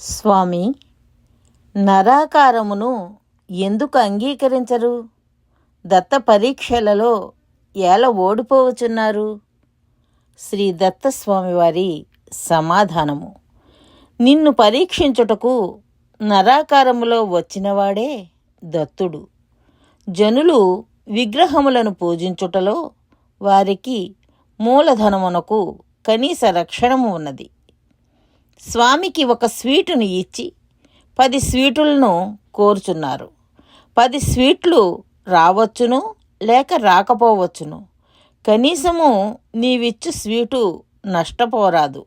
స్వామి నరాకారమును ఎందుకు అంగీకరించరు? దత్త పరీక్షలలో ఎలా ఓడిపోవచున్నారు శ్రీ దత్తస్వామి వారి సమాధానము. నిన్ను పరీక్షించుటకు నరాకారములో వచ్చినవాడే దత్తుడు. జనులు విగ్రహములను పూజించుటలో వారికి మూలధనమునకు కనీస రక్షణము ఉన్నది. స్వామికి ఒక స్వీటును ఇచ్చి పది స్వీటులను కోరుచున్నారు. పది స్వీట్లు రావచ్చును లేక రాకపోవచ్చును. కనీసము నీవిచ్చు స్వీటు నష్టపోరాదు.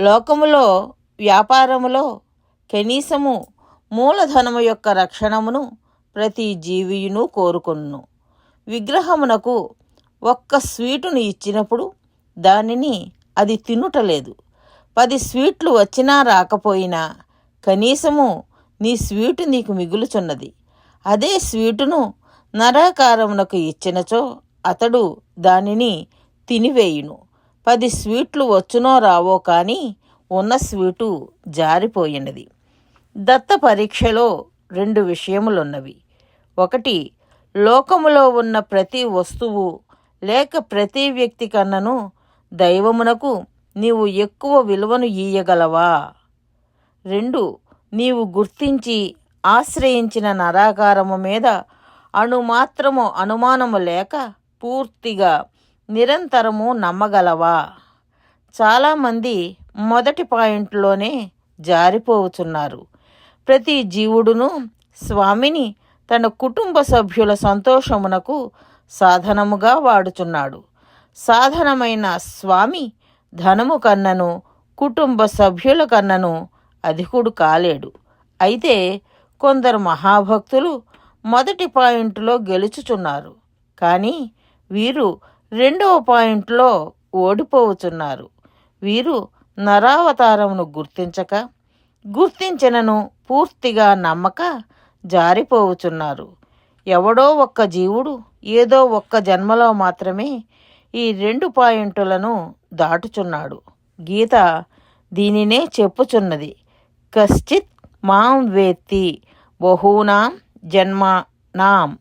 లోకములో వ్యాపారములో కనీసము మూలధనము యొక్క రక్షణమును ప్రతి జీవియును కోరుకును విగ్రహమునకు ఒక్క స్వీటును ఇచ్చినప్పుడు దానిని అది తినుటలేదు. పది స్వీట్లు వచ్చినా రాకపోయినా కనీసము నీ స్వీటు నీకు మిగులుచున్నది. అదే స్వీటును నరాకారమునకు ఇచ్చినచో అతడు దానిని తినివేయును. పది స్వీట్లు వచ్చునో రావో కానీ ఉన్న స్వీటు జారిపోయినది. దత్త పరీక్షలో రెండు విషయములున్నవి. ఒకటి లోకములో ఉన్న ప్రతి వస్తువు లేక ప్రతి వ్యక్తి కన్నను దైవమునకు నీవు ఎక్కువ విలువను ఇయ్యగలవా రెండు నీవు గుర్తించి ఆశ్రయించిన నరాకారము మీద అణుమాత్రము అనుమానము లేక పూర్తిగా నిరంతరము నమ్మగలవా? చాలామంది మొదటి పాయింట్లోనే జారిపోవుచున్నారు ప్రతి జీవుడును స్వామిని తన కుటుంబ సభ్యుల సంతోషమునకు సాధనముగా వాడుచున్నాడు. సాధనమైన స్వామి ధనము కన్నను కుటుంబ సభ్యుల కన్నను అధికుడు కాలేడు. అయితే కొందరు మహాభక్తులు మొదటి పాయింట్లో గెలుచుచున్నారు. కానీ వీరు రెండవ పాయింట్లో ఓడిపోవుచున్నారు. వీరు నరావతారమును గుర్తించక గుర్తించినను పూర్తిగా నమ్మక జారిపోవుచున్నారు. ఎవడో ఒక్క జీవుడు ఏదో ఒక్క జన్మలో మాత్రమే ఈ రెండు పాయింటులను దాటుచున్నాడు. గీత దీనినే చెప్పుచున్నది. కశ్చిత్ మాం వేత్తి బహూనాం జన్మనాం.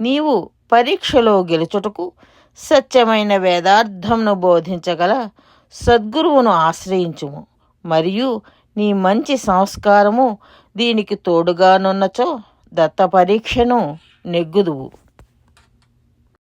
నీవు పరీక్షలో గెలుచుటకు సత్యమైన వేదార్థంను బోధించగల సద్గురువును ఆశ్రయించుము. మరియు నీ మంచి సంస్కారము దీనికి తోడుగానున్నచో దత్త పరీక్షను నెగ్గుదువు.